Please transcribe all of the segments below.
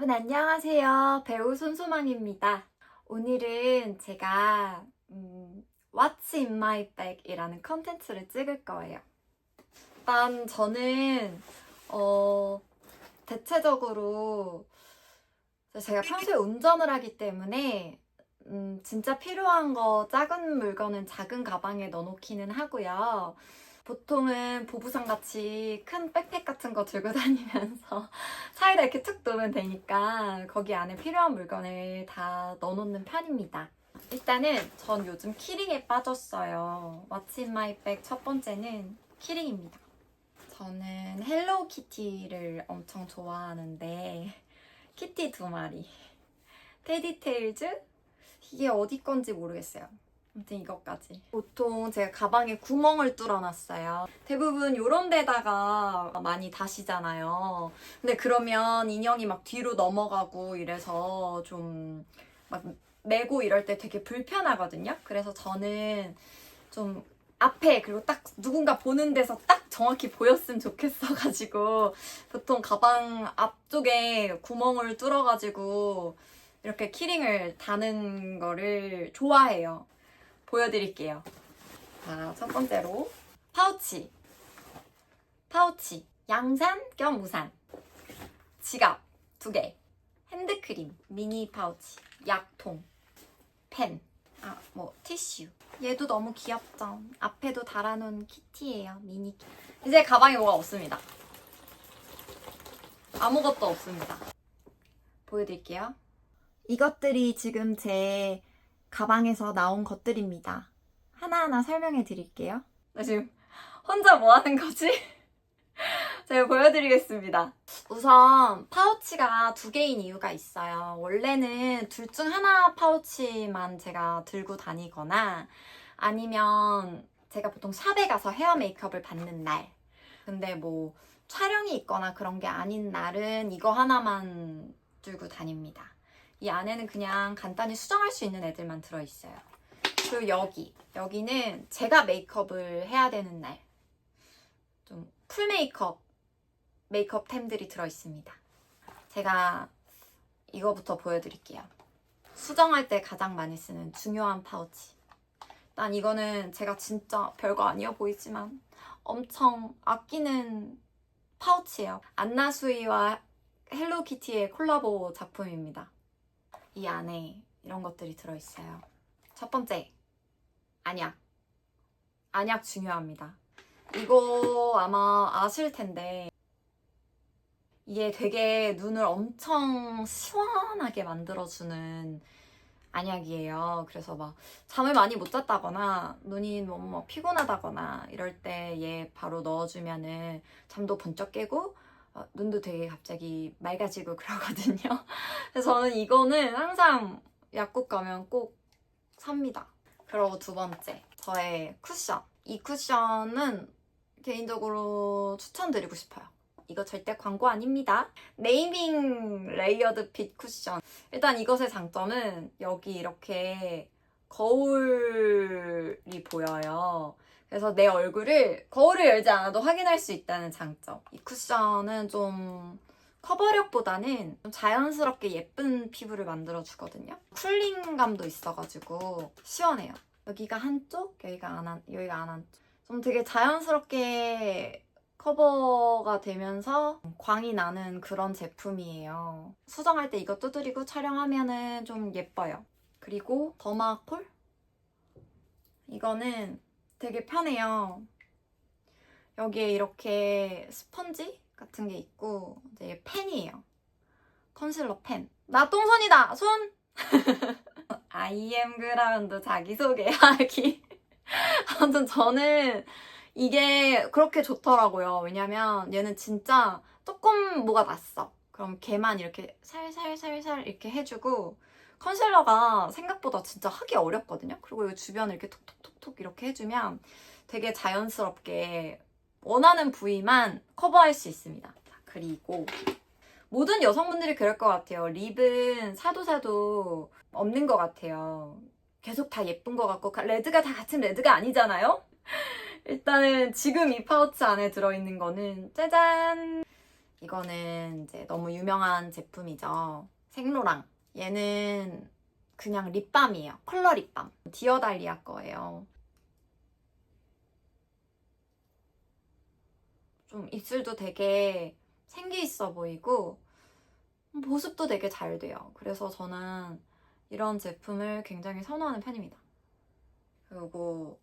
여러분 안녕하세요. 배우 손소망입니다. 오늘은 제가 음, What's in my bag 이라는 컨텐츠를 찍을 거예요. 일단 저는 어, 대체적으로 제가 평소에 운전을 하기 때문에 음, 진짜 필요한 거 작은 물건은 작은 가방에 넣어놓기는 하고요. 보통은 보부상 같이 큰 백팩 같은 거 들고 다니면서 사이다 이렇게 툭 놓으면 되니까 거기 안에 필요한 물건을 다 넣어놓는 편입니다. 일단은 전 요즘 키링에 빠졌어요. In my bag 첫 번째는 키링입니다. 저는 헬로키티를 엄청 좋아하는데 키티 두 마리 테디테일즈 이게 어디 건지 모르겠어요. 아무튼 이것까지. 보통 제가 가방에 구멍을 뚫어놨어요. 대부분 요런 데다가 많이 다시잖아요. 근데 그러면 인형이 막 뒤로 넘어가고 이래서 좀 막 메고 이럴 때 되게 불편하거든요. 그래서 저는 좀 앞에 그리고 딱 누군가 보는 데서 딱 정확히 보였으면 좋겠어가지고 보통 가방 앞쪽에 구멍을 뚫어가지고 이렇게 키링을 다는 거를 좋아해요. 보여드릴게요. 자, 첫 번째로 파우치. 파우치. 양산 겸 우산. 지갑 두 개. 핸드크림, 미니 파우치, 약통, 펜, 아, 뭐 티슈. 얘도 너무 귀엽죠? 앞에도 달아놓은 키티예요. 미니 키. 이제 가방에 뭐가 없습니다. 아무것도 없습니다. 보여드릴게요. 이것들이 지금 제 가방에서 나온 것들입니다. 하나하나 설명해 드릴게요. 나 지금 혼자 뭐 하는 거지? 제가 보여드리겠습니다. 우선 파우치가 두 개인 이유가 있어요. 원래는 둘 중 하나 파우치만 제가 들고 다니거나 아니면 제가 보통 샵에 가서 헤어 메이크업을 받는 날. 근데 뭐 촬영이 있거나 그런 게 아닌 날은 이거 하나만 들고 다닙니다. 이 안에는 그냥 간단히 수정할 수 있는 애들만 들어있어요. 그리고 여기. 여기는 제가 메이크업을 해야 되는 날. 좀 풀 메이크업, 메이크업템들이 들어있습니다. 제가 이거부터 보여드릴게요. 수정할 때 가장 많이 쓰는 중요한 파우치. 일단 이거는 제가 진짜 별거 아니어 보이지만 엄청 아끼는 파우치예요. 안나수이와 헬로키티의 콜라보 작품입니다. 이 안에 이런 것들이 들어있어요. 첫 번째, 안약. 안약 중요합니다. 이거 아마 아실 텐데, 이게 되게 눈을 엄청 시원하게 만들어주는 안약이에요. 그래서 막 잠을 많이 못 잤다거나 눈이 너무 막 피곤하다거나 이럴 때 얘 바로 넣어주면은 잠도 번쩍 깨고 어, 눈도 되게 갑자기 맑아지고 그러거든요. 그래서 저는 이거는 항상 약국 가면 꼭 삽니다. 그리고 두 번째, 저의 쿠션. 이 쿠션은 개인적으로 추천드리고 싶어요. 이거 절대 광고 아닙니다. 네이밍 레이어드 핏 쿠션. 일단 이것의 장점은 여기 이렇게 거울이 보여요. 그래서 내 얼굴을 거울을 열지 않아도 확인할 수 있다는 장점. 이 쿠션은 좀 커버력보다는 좀 자연스럽게 예쁜 피부를 만들어주거든요. 쿨링감도 있어가지고 시원해요. 여기가 한쪽, 여기가 안 한, 여기가 안 한쪽. 좀 되게 자연스럽게 커버가 되면서 광이 나는 그런 제품이에요. 수정할 때 이거 두드리고 촬영하면은 좀 예뻐요. 그리고 더마콜? 이거는 되게 편해요. 여기에 이렇게 스펀지 같은 게 있고 이제 펜이에요. 컨실러 펜. 나 똥손이다. 손. Am 그라운드 자기소개하기. 아무튼 저는 이게 그렇게 좋더라고요. 왜냐면 얘는 진짜 조금 뭐가 났어. 그럼 걔만 이렇게 살살살살 이렇게 해주고 컨실러가 생각보다 진짜 하기 어렵거든요. 그리고 이 주변을 이렇게 톡톡톡톡 이렇게 해주면 되게 자연스럽게 원하는 부위만 커버할 수 있습니다. 자, 그리고 모든 여성분들이 그럴 것 같아요. 립은 사도 사도 없는 것 같아요. 계속 다 예쁜 것 같고 레드가 다 같은 레드가 아니잖아요. 일단은 지금 이 파우치 안에 들어있는 거는 짜잔! 이거는 이제 너무 유명한 제품이죠. 생로랑. 얘는 그냥 립밤이에요. 컬러 립밤. 디어달리아 거예요. 좀 입술도 되게 생기 있어 보이고 보습도 되게 잘 돼요. 그래서 저는 이런 제품을 굉장히 선호하는 편입니다. 그리고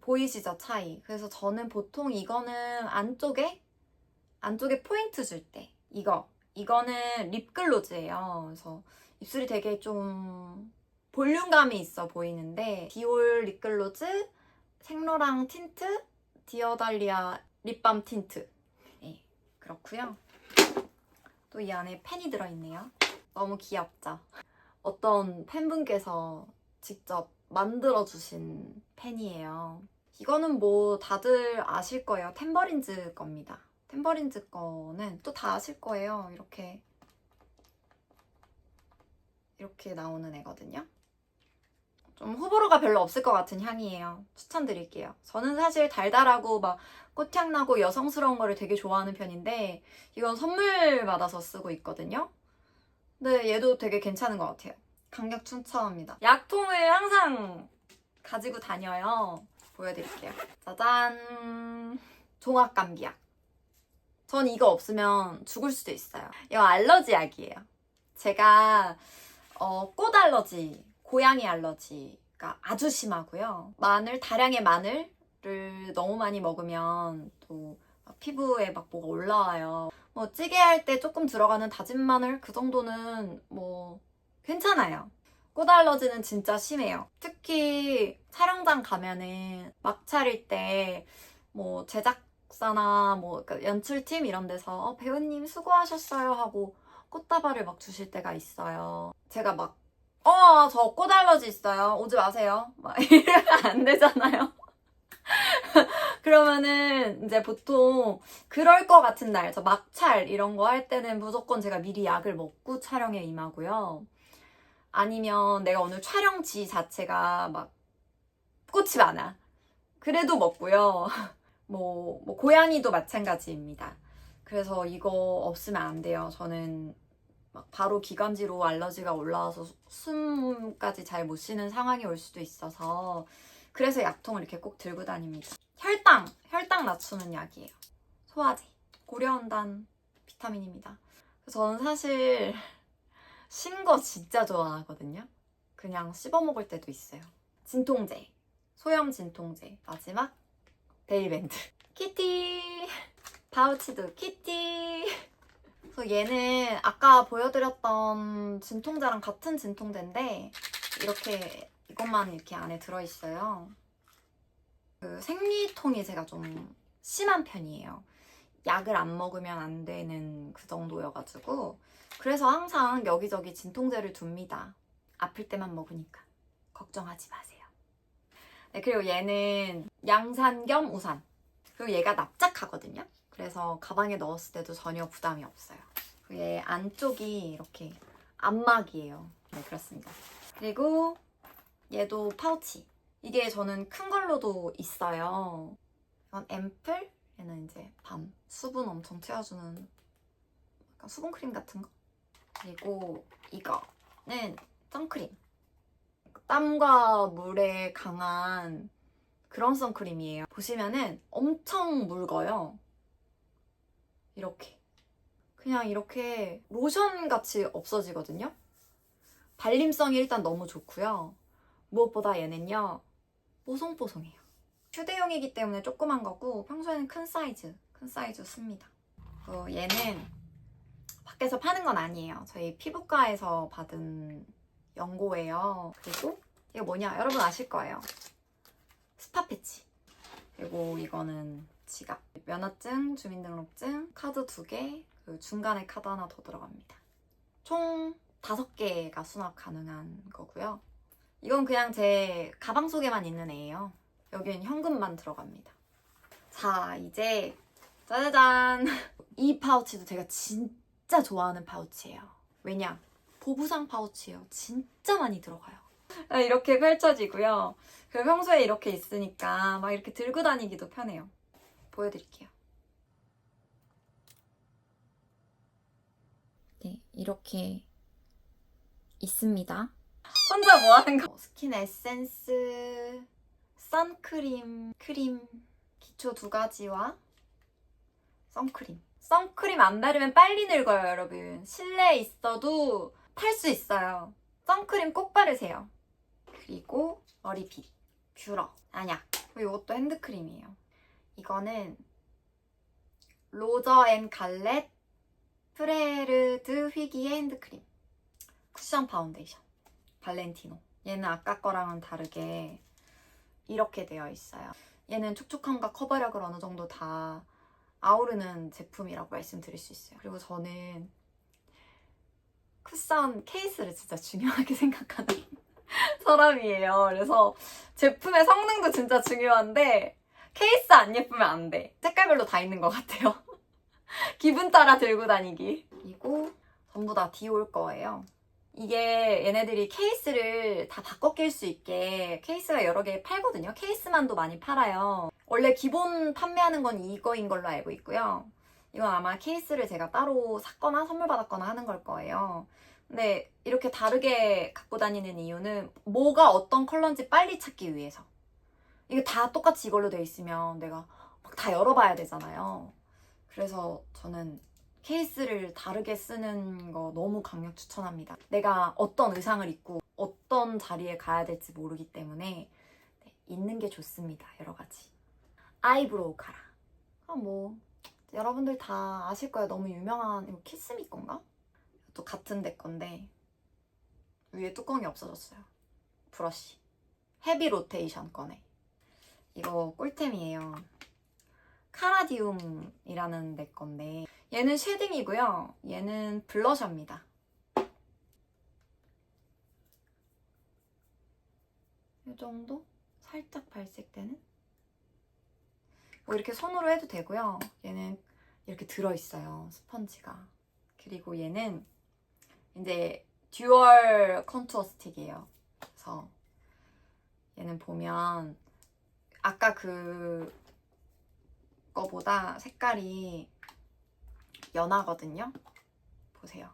보이시죠 차이. 그래서 저는 보통 이거는 안쪽에 안쪽에 포인트 줄 때 이거 이거는 립글로즈예요. 그래서 입술이 되게 좀 볼륨감이 있어 보이는데 디올 립글로즈 생로랑 틴트 디어달리아 립밤 틴트 네, 그렇고요. 또 이 안에 펜이 들어있네요. 너무 귀엽죠? 어떤 팬분께서 직접 만들어주신 펜이에요. 이거는 뭐 다들 아실 거예요. 템버린즈 겁니다. 템버린즈 거는 또 다 아실 거예요. 이렇게 이렇게 나오는 애거든요. 좀 호불호가 별로 없을 것 같은 향이에요. 추천드릴게요. 저는 사실 달달하고 막 꽃향 나고 여성스러운 거를 되게 좋아하는 편인데 이건 선물 받아서 쓰고 있거든요. 근데 얘도 되게 괜찮은 것 같아요. 강력 추천합니다. 약통을 항상 가지고 다녀요. 보여드릴게요. 짜잔. 종합감기약. 전 이거 없으면 죽을 수도 있어요. 이거 알러지 약이에요. 제가 어, 꽃 알러지, 고양이 알러지가 아주 심하고요. 마늘, 다량의 마늘을 너무 많이 먹으면 또 막 피부에 막 뭐가 올라와요. 뭐 찌개 할 때 조금 들어가는 다진 마늘 그 정도는 뭐 괜찮아요. 꽃 알러지는 진짜 심해요. 특히 촬영장 가면은 막 차릴 때 뭐 제작 사나 뭐 그러니까 연출팀 이런 데서 어, 배우님 수고하셨어요 하고 꽃다발을 막 주실 때가 있어요. 제가 막 어, 저 꽃 알러지 있어요. 오지 마세요. 막 이러면 안 되잖아요. 그러면은 이제 보통 그럴 것 같은 날, 저 막찰 이런 거 할 때는 무조건 제가 미리 약을 먹고 촬영에 임하고요. 아니면 내가 오늘 촬영지 자체가 막 꽃이 많아. 그래도 먹고요. 뭐, 뭐 고양이도 마찬가지입니다. 그래서 이거 없으면 안 돼요. 저는 막 바로 기관지로 알러지가 올라와서 수- 숨까지 잘 못 쉬는 상황이 올 수도 있어서 그래서 약통을 이렇게 꼭 들고 다닙니다. 혈당, 혈당 낮추는 약이에요. 소화제, 고려온단 비타민입니다. 저는 사실 신 거 진짜 좋아하거든요. 그냥 씹어 먹을 때도 있어요. 진통제, 소염 진통제. 마지막 데일밴드. 키티, 파우치도 키티. 그래서 얘는 아까 보여드렸던 진통제랑 같은 진통제인데 이렇게 이것만 이렇게 안에 들어있어요. 그 생리통이 제가 좀 심한 편이에요. 약을 안 먹으면 안 되는 그 정도여가지고 그래서 항상 여기저기 진통제를 둡니다. 아플 때만 먹으니까 걱정하지 마세요. 네, 그리고 얘는 양산 겸 우산. 그리고 얘가 납작하거든요. 그래서 가방에 넣었을 때도 전혀 부담이 없어요. 그리고 얘 안쪽이 이렇게 안막이에요. 네, 그렇습니다. 그리고 얘도 파우치. 이게 저는 큰 걸로도 있어요. 이건 앰플, 얘는 이제 밤 수분 엄청 채워주는 약간 수분 크림 같은 거. 그리고 이거는 선크림. 땀과 물에 강한 그런 선크림이에요. 보시면은 엄청 묽어요. 이렇게. 그냥 이렇게 로션 같이 없어지거든요. 발림성이 일단 너무 좋고요. 무엇보다 얘는요, 뽀송뽀송해요. 휴대용이기 때문에 조그만 거고, 평소에는 큰 사이즈, 큰 사이즈 씁니다. 어, 얘는 밖에서 파는 건 아니에요. 저희 피부과에서 받은 연고예요. 그리고 이거 뭐냐? 여러분 아실 거예요. 스파 패치. 그리고 이거는 지갑. 면허증, 주민등록증, 카드 두 개, 그 중간에 카드 하나 더 들어갑니다. 총 다섯 개가 수납 가능한 거고요. 이건 그냥 제 가방 속에만 있는 애예요. 여기는 현금만 들어갑니다. 자, 이제 짜자잔! 이 파우치도 제가 진짜 좋아하는 파우치예요. 왜냐? 보부상 파우치예요. 진짜 많이 들어가요. 아, 이렇게 펼쳐지고요. 그 평소에 이렇게 있으니까 막 이렇게 들고 다니기도 편해요. 보여드릴게요. 이렇게 있습니다. 혼자 뭐 하는 거? 스킨 에센스, 선크림, 크림, 기초 두 가지와 선크림. 선크림 안 바르면 빨리 늙어요, 여러분. 실내에 있어도 탈 수 있어요. 선크림 꼭 바르세요. 그리고 머리빗, 뷰러, 아니야. 이것도 핸드크림이에요. 이거는 로저 앤 갈렛 프레르드 휘기의 핸드크림. 쿠션 파운데이션. 발렌티노. 얘는 아까 거랑은 다르게 이렇게 되어 있어요. 얘는 촉촉함과 커버력을 어느 정도 다 아우르는 제품이라고 말씀드릴 수 있어요. 그리고 저는 쿠션 케이스를 진짜 중요하게 생각하는 사람이에요. 그래서 제품의 성능도 진짜 중요한데 케이스 안 예쁘면 안 돼. 색깔별로 다 있는 것 같아요. 기분 따라 들고 다니기. 그리고 전부 다 디올 거예요. 이게 얘네들이 케이스를 다 바꿔 낄 수 있게 케이스가 여러 개 팔거든요. 케이스만도 많이 팔아요. 원래 기본 판매하는 건 이거인 걸로 알고 있고요. 이건 아마 케이스를 제가 따로 샀거나 선물 받았거나 하는 걸 거예요. 근데 이렇게 다르게 갖고 다니는 이유는 뭐가 어떤 컬러인지 빨리 찾기 위해서. 이게 다 똑같이 이걸로 돼 있으면 내가 막 다 열어봐야 되잖아요. 그래서 저는 케이스를 다르게 쓰는 거 너무 강력 추천합니다. 내가 어떤 의상을 입고 어떤 자리에 가야 될지 모르기 때문에 네, 있는 게 좋습니다. 여러 가지. 아이브로우 카라. 아, 뭐 여러분들 다 아실 거예요. 너무 유명한 이거 키스미 건가? 또 같은 데 건데 위에 뚜껑이 없어졌어요. 브러쉬. 헤비 로테이션 거네. 이거 꿀템이에요. 카라디움이라는 데 건데 얘는 쉐딩이고요. 얘는 블러셔입니다. 이 정도? 살짝 발색되는? 뭐 이렇게 손으로 해도 되고요. 얘는 이렇게 들어있어요. 스펀지가. 그리고 얘는 이제 듀얼 컨투어 스틱이에요. 그래서 얘는 보면 아까 그 거보다 색깔이 연하거든요. 보세요.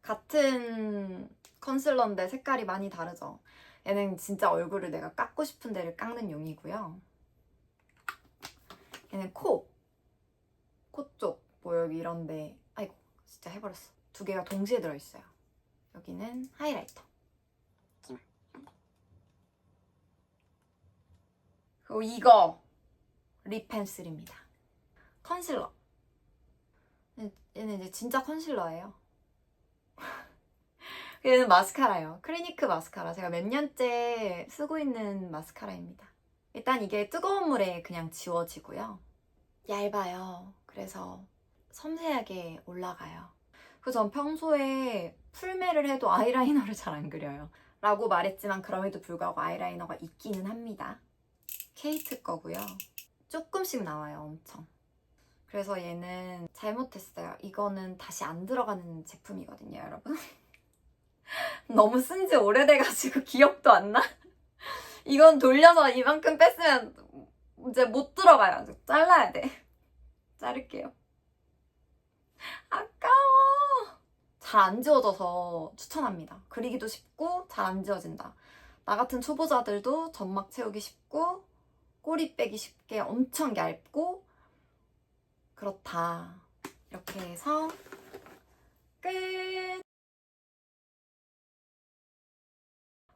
같은 컨실러인데 색깔이 많이 다르죠. 얘는 진짜 얼굴을 내가 깎고 싶은 데를 깎는 용이고요. 얘는 코. 코 쪽. 뭐 여기 이런데. 아이고, 진짜 해버렸어. 두 개가 동시에 들어있어요. 여기는 하이라이터. 그리고 이거. 립 펜슬입니다. 컨실러. 얘는 이제 진짜 컨실러예요. 얘는 마스카라예요. 클리니크 마스카라. 제가 몇 년째 쓰고 있는 마스카라입니다. 일단 이게 뜨거운 물에 그냥 지워지고요. 얇아요. 그래서 섬세하게 올라가요. 그래서 전 평소에 풀메를 해도 아이라이너를 잘 안 그려요. 라고 말했지만 그럼에도 불구하고 아이라이너가 있기는 합니다. 케이트 거고요. 조금씩 나와요, 엄청. 그래서 얘는 잘못했어요. 이거는 다시 안 들어가는 제품이거든요, 여러분. 너무 쓴 지 오래돼가지고 기억도 안 나. 이건 돌려서 이만큼 뺐으면 이제 못 들어가요. 잘라야 돼. 자를게요. 아까워. 잘 안 지워져서 추천합니다. 그리기도 쉽고 잘 안 지워진다. 나 같은 초보자들도 점막 채우기 쉽고 꼬리 빼기 쉽게 엄청 얇고 그렇다. 이렇게 해서 끝!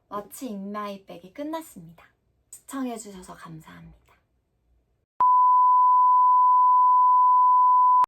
워치 인마이 백이 끝났습니다. 시청해주셔서 감사합니다.